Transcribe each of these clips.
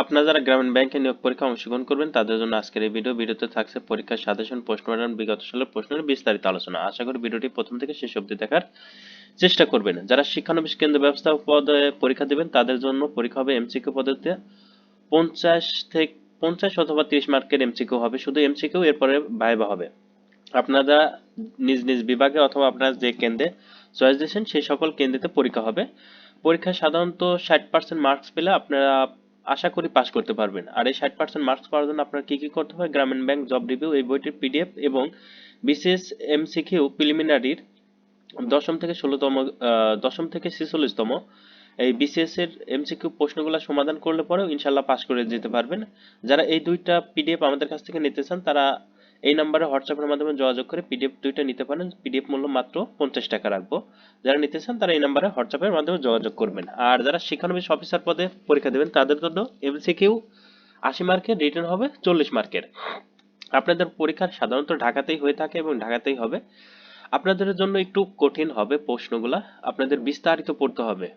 আপনারা যারা গ্রামীণ ব্যাংকে নিয়োগ পরীক্ষা অংশগ্রহণ করবেন, তাদের জন্য আজকের এই ভিডিও। ভিডিওতে থাকছে পরীক্ষার সাজেশন, প্রশ্ন প্যাটার্ন বিগত সালের প্রশ্নের বিস্তারিত আলোচনা। আশা করি ভিডিওটি প্রথম থেকে শেষ অবধি দেখার চেষ্টা করবেন। যারা শিক্ষানবিশ কেন্দ্র ব্যবস্থা পদে পরীক্ষা দেবেন, তাদের জন্য পরীক্ষা হবে এমসিকিউ পদ্ধতিতে। পঞ্চাশ থেকে পঞ্চাশ অথবা তিরিশ মার্কের এমসিকিউ হবে, শুধু এমসিকিউ, এরপরে ভাইবা হবে। আপনারা নিজ নিজ বিভাগে অথবা আপনারা যে কেন্দ্রে চয়েস দিয়েছেন, সেই সকল কেন্দ্রেতে পরীক্ষা হবে। পরীক্ষায় সাধারণত ষাট পার্সেন্ট মার্কস পেলে আপনারা আশা করি পাস করতে পারবেন। আর এই ষাট পার্সেন্ট মার্কস পাওয়ার জন্য আপনার কি কি করতে হবে গ্রামীণ ব্যাংক জব রিভিউ এই বইটির পিডিএফ এবং বিসিএস এমসিকিউ প্রিলিমিনারির দশম থেকে ষোলোতম দশম থেকে ছেচল্লিশতম এই বিসিএস এর এমসিকিউ প্রশ্নগুলো সমাধান করলে পরেও ইনশাল্লাহ পাস করে যেতে পারবেন। যারা এই দুইটা পিডিএফ আমাদের কাছ থেকে নিতে চান, তারা এই নাম্বারে হোয়াটসঅ্যাপের মাধ্যমে যোগাযোগ করে পিডিএফ দুইটা নিতে পারেন। পিডিএফ মূল্য মাত্র পঞ্চাশ টাকা রাখব। যারা নিতে চান তারা এই নাম্বারে হোয়াটসঅ্যাপের মাধ্যমে যোগাযোগ করবেন। আর যারা শিক্ষানবিশ অফিসার পদে পরীক্ষা দেবেন, তাদের জন্য এমসিকিউ আশি মার্কের রিটার্ন হবে চল্লিশ মার্কের আপনাদের পরীক্ষা সাধারণত ঢাকাতেই হয়ে থাকে এবং ঢাকাতেই হবে। আপনাদের জন্য একটু কঠিন হবে প্রশ্নগুলা। আপনাদের বিস্তারিত পড়তে হবে।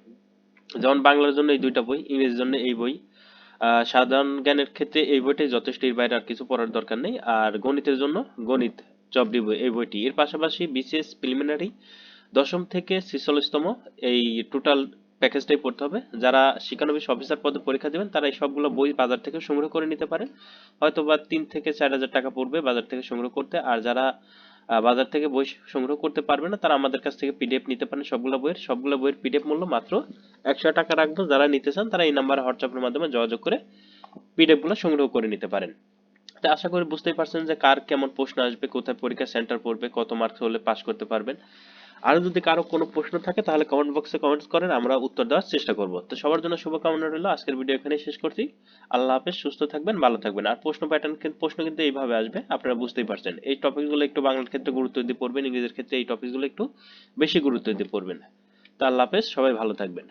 যেমন বাংলার জন্য এই দুইটা বই, ইংরেজির জন্য এই বই। সাধারণ জ্ঞানের ক্ষেত্রে এই বইটাই যথেষ্ট এর বাইরে আর কিছু পড়ার দরকার নেই। আর গণিতের জন্য, গণিত জবডি বই এই বইটি। এর পাশাপাশি বিসিএস প্রিলিমিনারি দশম থেকে ছেচল্লিশতম এই টোটাল প্যাকেজটাই পড়তে হবে। যারা শিক্ষানবিশ অফিসার পদে পরীক্ষা দেবেন, তারা এই সবগুলো বই বাজার থেকে সংগ্রহ করে নিতে পারেন। হয়তো বা তিন থেকে চার হাজার টাকা পড়বে বাজার থেকে সংগ্রহ করতে। আর যারা বাজার থেকে বই সংগ্রহ করতে পারবে না। তারা আমাদের কাছ থেকে পিডিএফ নিতে পারেন সবগুলো বইয়ের সবগুলো বইয়ের পিডিএফ মূল্য মাত্র একশো টাকা রাখব। যারা নিতে চান, তারা এই নাম্বারে হোয়াটসঅ্যাপের মাধ্যমে যোগাযোগ করে পিডিএফগুলো সংগ্রহ করে নিতে পারেন। তো আশা করি বুঝতেই পারছেন যে কার কেমন প্রশ্ন আসবে, কোথায় পরীক্ষা সেন্টার পড়বে, কত মার্কস হলে পাস করতে পারবেন। আর যদি কারও কোনো প্রশ্ন থাকে, তাহলে কমেন্ট বক্সে কমেন্টস করেন, আমরা উত্তর দেওয়ার চেষ্টা করব। তো সবার জন্য শুভকামনা রইল। আজকের ভিডিও এখানেই শেষ করছি। আল্লাহ হাফেজ, সুস্থ থাকবেন, ভালো থাকবেন। আর প্রশ্ন প্যাটার্ন প্রশ্ন কিন্তু এইভাবে আসবে, আপনারা বুঝতেই পারছেন। এই টপিকগুলো একটু বাংলার ক্ষেত্রে গুরুত্ব দিয়ে পড়বেন, ইংরেজির ক্ষেত্রে এই টপিকগুলো একটু বেশি গুরুত্ব দিয়ে পড়বেন। তো আল্লাহ হাফেজ, সবাই ভালো থাকবেন।